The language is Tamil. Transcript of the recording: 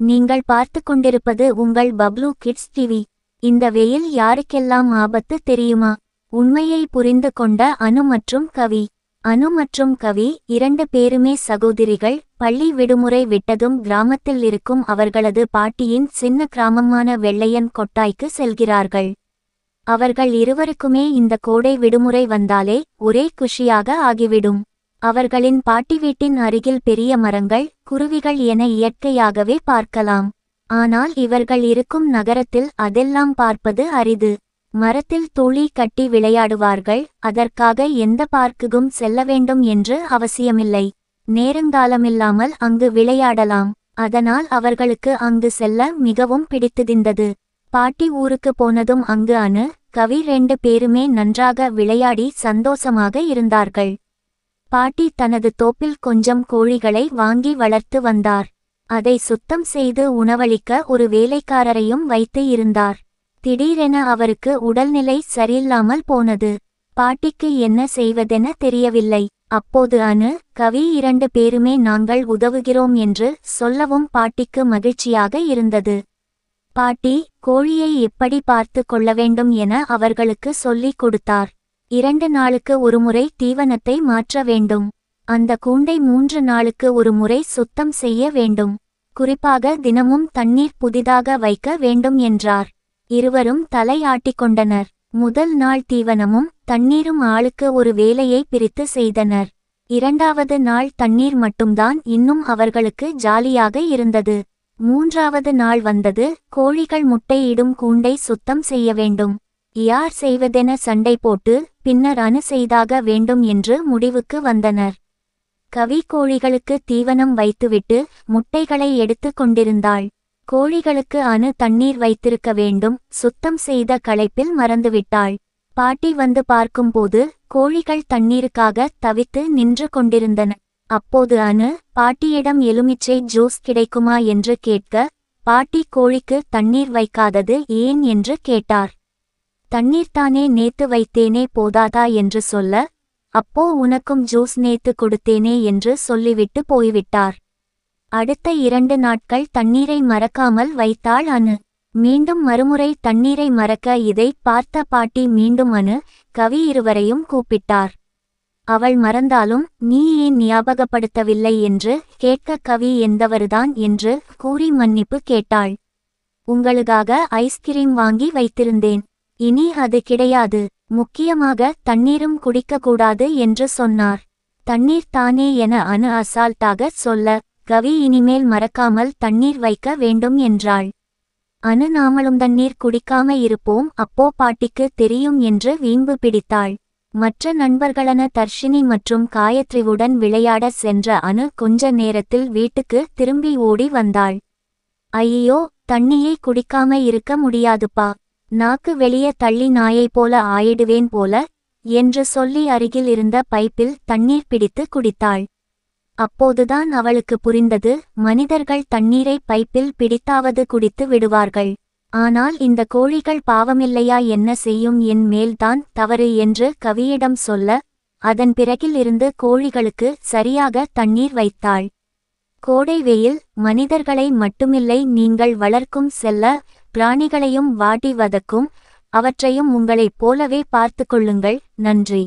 நீங்கள் பார்த்து கொண்டிருப்பது உங்கள் பப்ளூ கிட்ஸ் டிவி இந்த வெயில் யாருக்கெல்லாம் ஆபத்து தெரியுமா? உண்மையை புரிந்து கொண்ட அனு மற்றும் கவி. அனு மற்றும் கவி இரண்டு பேருமே சகோதரிகள். பள்ளி விடுமுறை விட்டதும் கிராமத்தில் இருக்கும் அவர்களது பாட்டியின் சின்ன கிராமமான வெள்ளையன் கொட்டாய்க்கு செல்கிறார்கள். அவர்கள் இருவருக்குமே இந்த கோடை விடுமுறை வந்தாலே ஒரே குஷியாக ஆகிவிடும். அவர்களின் பாட்டி வீட்டின் அருகில் பெரிய மரங்கள் குருவிகள் என இயற்கையாகவே பார்க்கலாம். ஆனால் இவர்கள் இருக்கும் நகரத்தில் அதெல்லாம் பார்ப்பது அரிது. மரத்தில் துளி கட்டி விளையாடுவார்கள் அதற்காக எந்த பார்க்குக்கும் செல்ல வேண்டும் என்று அவசியமில்லை. நேரங்காலமில்லாமல் அங்கு விளையாடலாம். அதனால் அவர்களுக்கு அங்கு செல்ல மிகவும் பிடித்திருந்தது. பாட்டி ஊருக்கு போனதும் அங்கு அனு கவி ரெண்டு பேருமே நன்றாக விளையாடி சந்தோஷமாக இருந்தார்கள். பாட்டி தனது தோப்பில் கொஞ்சம் கோழிகளை வாங்கி வளர்த்து வந்தார். அதை சுத்தம் செய்து உணவளிக்க ஒரு வேலைக்காரரையும் வைத்து இருந்தார். திடீரென அவருக்கு உடல்நிலை சரியில்லாமல் போனது. பாட்டிக்கு என்ன செய்வதென தெரியவில்லை. அப்போது அனு கவி இரண்டு பேருமே நாங்கள் உதவுகிறோம் என்று சொல்லவும் பாட்டிக்கு மகிழ்ச்சியாக இருந்தது. பாட்டி கோழியை எப்படி பார்த்து கொள்ள வேண்டும் என அவர்களுக்கு சொல்லிக் கொடுத்தார். இரண்டு நாளுக்கு ஒருமுறை தீவனத்தை மாற்ற வேண்டும். அந்த கூண்டை மூன்று நாளுக்கு ஒரு முறை சுத்தம் செய்ய வேண்டும். குறிப்பாக தினமும் தண்ணீர் புதிதாக வைக்க வேண்டும் என்றார். இருவரும் தலையாட்டிக்கொண்டனர் முதல் நாள் தீவனமும் தண்ணீரும் ஆளுக்கு ஒரு வேலையை பிரித்து செய்தனர். இரண்டாவது நாள் தண்ணீர் மட்டும்தான் இன்னும் அவர்களுக்கு ஜாலியாக இருந்தது. மூன்றாவது நாள் வந்தது. கோழிகள் முட்டையிடும் கூண்டை சுத்தம் செய்ய வேண்டும். யார் செய்வதென சண்டை போட்டு பின்னர் அணு செய்தாக வேண்டும் என்று முடிவுக்கு வந்தனர். கவி கோழிகளுக்கு தீவனம் வைத்துவிட்டு முட்டைகளை எடுத்து கொண்டிருந்தாள். கோழிகளுக்கு அணு தண்ணீர் வைத்திருக்க வேண்டும் சுத்தம் செய்த களைப்பில் மறந்துவிட்டாள். பாட்டி வந்து பார்க்கும்போது கோழிகள் தண்ணீருக்காக தவித்து நின்று கொண்டிருந்தன. அப்போது அனு பாட்டியிடம் எலுமிச்சை ஜூஸ் கிடைக்குமா? என்று கேட்க பாட்டி கோழிக்கு தண்ணீர் வைக்காதது ஏன்? என்று கேட்டார். தண்ணீர்தானே நேத்து வைத்தேனே போதாதா என்று சொல்ல அப்போ உனக்கும் ஜூஸ் நேத்து கொடுத்தேனே என்று சொல்லிவிட்டு போய்விட்டார். அடுத்த இரண்டு நாட்கள் தண்ணீரை மறக்காமல் வைத்தாள் அனு. மீண்டும் மறுமுறை தண்ணீரை மறக்க இதை பார்த்த பாட்டி மீண்டும் அனு கவி இருவரையும் கூப்பிட்டார். அவள் மறந்தாலும் நீ ஏன் ஞாபகப்படுத்தவில்லை என்று கேட்க கவி எந்தவருதான் என்று கூறி மன்னிப்பு கேட்டாள். உங்களுக்காக ஐஸ்கிரீம் வாங்கி வைத்திருந்தேன். இனி அது கிடையாது. முக்கியமாக தண்ணீரும் குடிக்கக்கூடாது என்று சொன்னார். தண்ணீர் தானே என அணு அசால்ட்டாக சொல்ல கவி இனிமேல் மறக்காமல் தண்ணீர் வைக்க வேண்டும் என்றாள். அணு நாமளும் தண்ணீர் குடிக்காம இருப்போம். அப்போ பாட்டிக்கு தெரியும் என்று வீம்பு பிடித்தாள். மற்ற நண்பர்களான தர்ஷினி மற்றும் காயத்ரிவுடன் விளையாட சென்ற அணு கொஞ்ச நேரத்தில் வீட்டுக்கு திரும்பி ஓடி வந்தாள். ஐயோ தண்ணியை குடிக்காம இருக்க முடியாதுப்பா. நாக்கு வெளியே தள்ளி நாயைப் போல ஆயிடுவேன் போல என்று சொல்லி அருகில் இருந்த பைப்பில் தண்ணீர் பிடித்து குடித்தாள். அப்போதுதான் அவளுக்கு புரிந்தது மனிதர்கள் தண்ணீரை பைப்பில் பிடித்தாவது குடித்து விடுவார்கள். ஆனால் இந்த கோழிகள் பாவமில்லையா என்ன செய்யும் என் மேல்தான் தவறு என்று கவியிடம் சொல்ல அதன் பிறகில் இருந்து கோழிகளுக்கு சரியாக தண்ணீர் வைத்தாள். கோடை வெயில் மனிதர்களை மட்டுமில்லை நீங்கள் வளர்க்கும் செல்ல பிராணிகளையும் வாட்டி வதக்கும் அவற்றையும் உங்களைப் போலவே பார்த்து கொள்ளுங்கள். நன்றி.